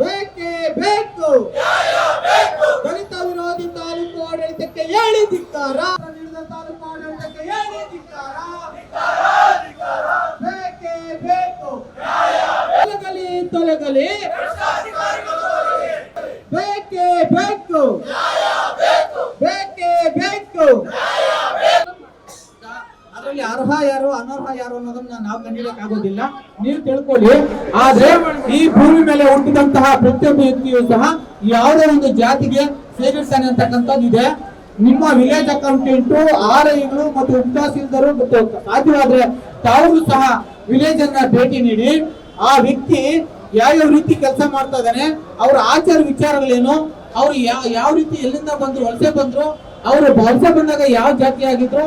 ಬೇಕೇ ಬೇಕು. ದಲಿತ ವಿರೋಧಿ ತಾಲೂಕು ಆಡಳಿತಕ್ಕೆ ಹೇಳಿ ತಾಲೂಕು ಆಡಳಿತಕ್ಕೆ ಹೇಳಿ ಧಿಕ್ಕಾರ. ಬೇಕೇ ಬೇಕು. ತೊಲಗಲಿ ತೊಲಗಲಿ. ಬೇಕು ಬೇಕೇ. ಯಾರು ಅನ್ನೋದನ್ನ ನಾವು ಕಂಡಿಡಕ್ ಆಗೋದಿಲ್ಲ ನೀವು ತಿಳ್ಕೊಳ್ಳಿ. ಆದ್ರೆ ಈ ಭೂಮಿ ಮೇಲೆ ಹುಟ್ಟಿದಂತಹ ಪ್ರತಿಯೊಬ್ಬ ವ್ಯಕ್ತಿಯು ಸಹ ಯಾವುದೇ ಒಂದು ಜಾತಿಗೆ ಸೇರಿಸ್ತಾನೆ ಅಂತಕ್ಕಂಥದ್ದು ಇದೆ. ನಿಮ್ಮ ವಿಲೇಜ್ ಅಕೌಂಟೆಂಟು ಆರ್ ಐಗಳು ಮತ್ತು ಉಪತಹಸೀಲ್ದಾರು ಮತ್ತು ಸಾಧ್ಯವಾದ್ರೆ ತಾವು ಸಹ ವಿಲೇಜ್ ಅನ್ನ ಭೇಟಿ ನೀಡಿ. ಆ ವ್ಯಕ್ತಿ ಯಾವ್ಯಾವ ರೀತಿ ಕೆಲಸ ಮಾಡ್ತಾ ಇದ್ದಾನೆ, ಅವ್ರ ಆಚಾರ ವಿಚಾರಗಳೇನು, ಅವ್ರು ಯಾವ ಯಾವ ರೀತಿ ಎಲ್ಲಿಂದ ಬಂದ್ರು, ವಲಸೆ ಬಂದ್ರು, ಅವರು ವಲಸೆ ಬಂದಾಗ ಯಾವ ಜಾತಿ ಆಗಿದ್ರು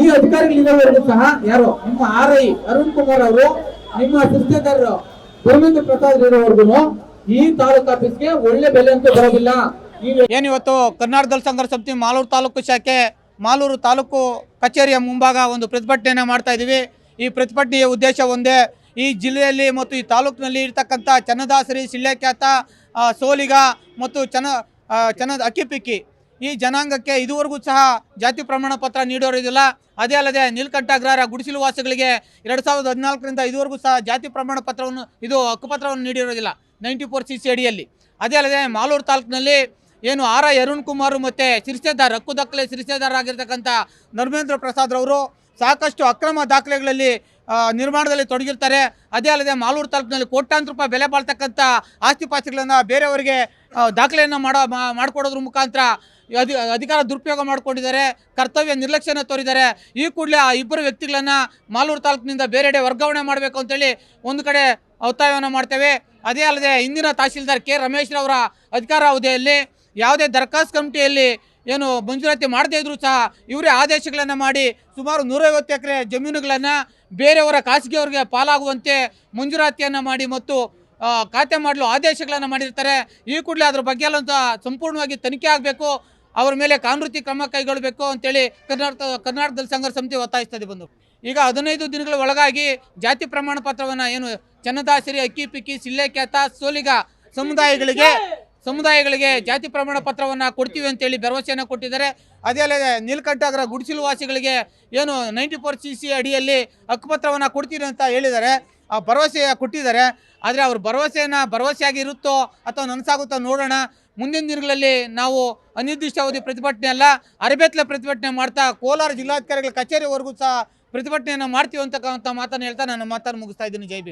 ಈ ಅಧಿಕಾರಿಗಳಿರೋವರೆಗೂ ಸಹ ಯಾರು? ನಿಮ್ಮ ಆರ್ ಐ ಅರುಣ್ ಕುಮಾರ್ ಅವರು, ನಿಮ್ಮ ಸುಸ್ತೇದಾರರು ಧರ್ಮೇಂದ್ರ ಪ್ರಸಾದ್ ಇರೋವರೆಗೂ ಈ ತಾಲೂಕು ಆಫೀಸ್ಗೆ ಒಳ್ಳೆ ಬೆಲೆ ಅಂತ ಬರೋದಿಲ್ಲ. ಏನ್ ಏನಿವತ್ತು ಕರ್ನಾಟಕ ದಳ ಸಂಘರ್ಷ ಸಮಿತಿ ಮಾಲೂರು ತಾಲೂಕು ಶಾಖೆ, ಮಾಲೂರು ತಾಲೂಕು ಕಚೇರಿಯ ಮುಂಭಾಗ ಒಂದು ಪ್ರತಿಭಟನೆಯನ್ನು ಮಾಡ್ತಾ ಇದ್ದೀವಿ ಈ ಪ್ರತಿಭಟನೆಯ ಉದ್ದೇಶ ಒಂದೇ, ಈ ಜಿಲ್ಲೆಯಲ್ಲಿ ಮತ್ತು ಈ ತಾಲೂಕಿನಲ್ಲಿ ಇರ್ತಕ್ಕಂಥ ಚನ್ನದಾಸರಿ ಸಿಳ್ಳೆಕ್ಯಾತ ಸೋಲಿಗ ಮತ್ತು ಚನ ಚನ್ನದ ಅಕ್ಕಿಪಿಕ್ಕಿ ಈ ಜನಾಂಗಕ್ಕೆ ಇದುವರೆಗೂ ಸಹ ಜಾತಿ ಪ್ರಮಾಣ ಪತ್ರ ನೀಡೋರಿದಿಲ್ಲ ಅದೇ ಅಲ್ಲದೆ ನೀಲಕಂಠಾಗ್ರಹರ ಗುಡಿಸಿಲು ವಾಸಿಗಳಿಗೆ ಎರಡು ಸಾವಿರದ ಹದಿನಾಲ್ಕರಿಂದ ಇದುವರೆಗೂ ಸಹ ಜಾತಿ ಪ್ರಮಾಣ ಪತ್ರವನ್ನು, ಇದು ಹಕ್ಕುಪತ್ರವನ್ನು ನೀಡಿರೋದಿಲ್ಲ ನೈಂಟಿ ಫೋರ್ ಸಿ ಸಿ ಅಡಿಯಲ್ಲಿ. ಅದೇ ಅಲ್ಲದೆ ಮಾಲೂರು ತಾಲೂಕಿನಲ್ಲಿ ಏನು ಆರ್ ಐ ಅರುಣ್ ಕುಮಾರ್ ಮತ್ತು ಸಿರಿಸೇದಾರ್, ಹಕ್ಕು ದಾಖಲೆ ಸಿರಿಸೇದಾರರಾಗಿರ್ತಕ್ಕಂಥ ನರ್ಮೇಂದ್ರ ಪ್ರಸಾದ್ ರವರು ಸಾಕಷ್ಟು ಅಕ್ರಮ ದಾಖಲೆಗಳಲ್ಲಿ ನಿರ್ಮಾಣದಲ್ಲಿ ತೊಡಗಿರ್ತಾರೆ. ಅದೇ ಅಲ್ಲದೆ ಮಾಲೂರು ತಾಲೂಕಿನಲ್ಲಿ ಕೋಟ್ಯಾಂತರ ರೂಪಾಯಿ ಬೆಲೆ ಬಾಳ್ತಕ್ಕಂಥ ಆಸ್ತಿ ಪಾಸ್ತಿಗಳನ್ನು ಬೇರೆಯವರಿಗೆ ದಾಖಲೆಯನ್ನು ಮಾಡೋ ಮಾಡಿಕೊಡೋದ್ರ ಮುಖಾಂತರ ಅಧಿ, ಅಧಿಕಾರ ದುರುಪಯೋಗ ಮಾಡಿಕೊಂಡಿದ್ದಾರೆ, ಕರ್ತವ್ಯ ನಿರ್ಲಕ್ಷ್ಯನ ತೋರಿದ್ದಾರೆ. ಈ ಕೂಡಲೇ ಆ ಇಬ್ಬರು ವ್ಯಕ್ತಿಗಳನ್ನು ಮಾಲೂರು ತಾಲೂಕಿನಿಂದ ಬೇರೆಡೆ ವರ್ಗಾವಣೆ ಮಾಡಬೇಕು ಅಂತೇಳಿ ಒಂದು ಕಡೆ ಒತ್ತಾಯವನ್ನು ಮಾಡ್ತೇವೆ. ಅದೇ ಅಲ್ಲದೆ ಇಂದಿನ ತಹಶೀಲ್ದಾರ್ ಕೆ ರಮೇಶ್ ಅವರ ಅಧಿಕಾರ ಅವಧಿಯಲ್ಲಿ ಯಾವುದೇ ದರಖಾಸ್ತು ಕಮಿಟಿಯಲ್ಲಿ ಏನು ಮಂಜೂರಾತಿ ಮಾಡದೇ ಇದ್ರೂ ಸಹ ಇವರೇ ಆದೇಶಗಳನ್ನು ಮಾಡಿ ಸುಮಾರು ನೂರೈವತ್ತು ಎಕರೆ ಜಮೀನುಗಳನ್ನು ಬೇರೆಯವರ ಖಾಸಗಿಯವರಿಗೆ ಪಾಲಾಗುವಂತೆ ಮಂಜೂರಾತಿಯನ್ನು ಮಾಡಿ ಮತ್ತು ಖಾತೆ ಮಾಡಲು ಆದೇಶಗಳನ್ನು ಮಾಡಿರ್ತಾರೆ. ಈ ಕೂಡಲೇ ಅದ್ರ ಬಗ್ಗೆ ಎಲ್ಲ ಸಂಪೂರ್ಣವಾಗಿ ತನಿಖೆ ಆಗಬೇಕು. ಅವರ ಮೇಲೆ ಕಾನೂನು ರೀತಿ ಕ್ರಮ ಕೈಗೊಳ್ಳಬೇಕು ಅಂತೇಳಿ ಕರ್ನಾಟಕ, ಕರ್ನಾಟಕದಲ್ಲಿ ಸಂಘರ್ಷ ಸಮಿತಿ ಒತ್ತಾಯಿಸ್ತದೆ ಬಂದು. ಈಗ ಹದಿನೈದು ದಿನಗಳ ಒಳಗಾಗಿ ಜಾತಿ ಪ್ರಮಾಣ ಪತ್ರವನ್ನು ಏನು ಚನ್ನದಾಸರಿ ಅಕ್ಕಿ ಪಿಕ್ಕಿ ಸಿಲ್ಲೆಕ್ಯಾತ ಸೋಲಿಗ ಸಮುದಾಯಗಳಿಗೆ ಸಮುದಾಯಗಳಿಗೆ ಜಾತಿ ಪ್ರಮಾಣ ಪತ್ರವನ್ನು ಕೊಡ್ತೀವಿ ಅಂತೇಳಿ ಭರವಸೆಯನ್ನು ಕೊಟ್ಟಿದ್ದಾರೆ. ಅದೇ ಅಲ್ಲದೆ ನೀಲಕಂಠಾಗ್ರ ಗುಡಿಸಿಲು ವಾಸಿಗಳಿಗೆ ಏನು ನೈಂಟಿ ಫೋರ್ ಸಿ ಸಿ ಅಡಿಯಲ್ಲಿ ಹಕ್ಕುಪತ್ರವನ್ನು ಕೊಡ್ತೀರಿ ಅಂತ ಹೇಳಿದ್ದಾರೆ. ಆ ಭರವಸೆ ಕೊಟ್ಟಿದ್ದಾರೆ. ಆದರೆ ಅವ್ರ ಭರವಸೆಯನ್ನು ಭರವಸೆಯಾಗಿ ಇರುತ್ತೋ ಅಥವಾ ನನಸಾಗುತ್ತೋ ನೋಡೋಣ. ಮುಂದಿನ ದಿನಗಳಲ್ಲಿ ನಾವು ಅನಿರ್ದಿಷ್ಟಾವಧಿ ಪ್ರತಿಭಟನೆ ಅಲ್ಲ ಅರಬೇತ್ಲೆ ಪ್ರತಿಭಟನೆ ಮಾಡ್ತಾ ಕೋಲಾರ ಜಿಲ್ಲಾಧಿಕಾರಿಗಳ ಕಚೇರಿವರೆಗೂ ಸಹ ಪ್ರತಿಭಟನೆಯನ್ನು ಮಾಡ್ತೀವಿ ಅಂತಕ್ಕಂಥ ಮಾತನ್ನು ಹೇಳ್ತಾ ನನ್ನ ಮಾತನ್ನು ಮುಗಿಸ್ತಾ ಇದ್ದೀನಿ. ಜೈ